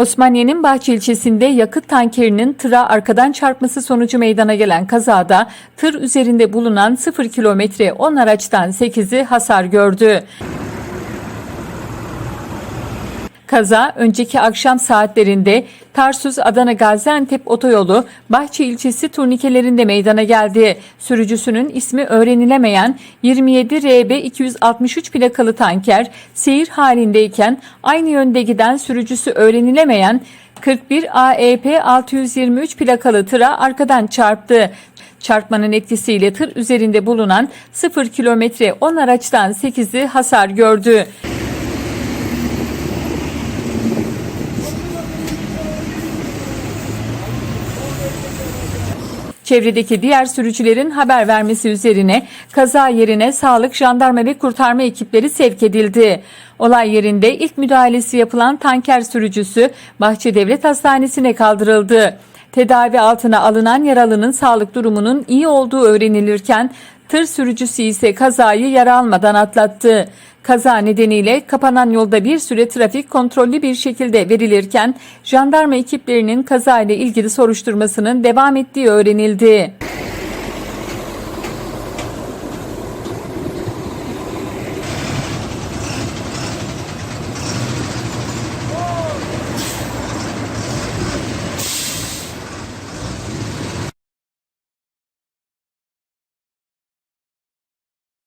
Osmaniye'nin Bahçe ilçesinde yakıt tankerinin tıra arkadan çarpması sonucu meydana gelen kazada tır üzerinde bulunan 0 kilometre 10 araçtan 8'i hasar gördü. Kaza önceki akşam saatlerinde Tarsus Adana Gaziantep otoyolu Bahçe ilçesi turnikelerinde meydana geldi. Sürücüsünün ismi öğrenilemeyen 27 RB 263 plakalı tanker seyir halindeyken aynı yönde giden sürücüsü öğrenilemeyen 41 AEP 623 plakalı tıra arkadan çarptı. Çarpmanın etkisiyle tır üzerinde bulunan 0 kilometre 10 araçtan 8'i hasar gördü. Çevredeki diğer sürücülerin haber vermesi üzerine kaza yerine sağlık, jandarma ve kurtarma ekipleri sevk edildi. Olay yerinde ilk müdahalesi yapılan tanker sürücüsü Bahçe Devlet Hastanesi'ne kaldırıldı. Tedavi altına alınan yaralının sağlık durumunun iyi olduğu öğrenilirken tır sürücüsü ise kazayı yara almadan atlattı. Kaza nedeniyle kapanan yolda bir süre trafik kontrollü bir şekilde verilirken jandarma ekiplerinin kazayla ilgili soruşturmasının devam ettiği öğrenildi.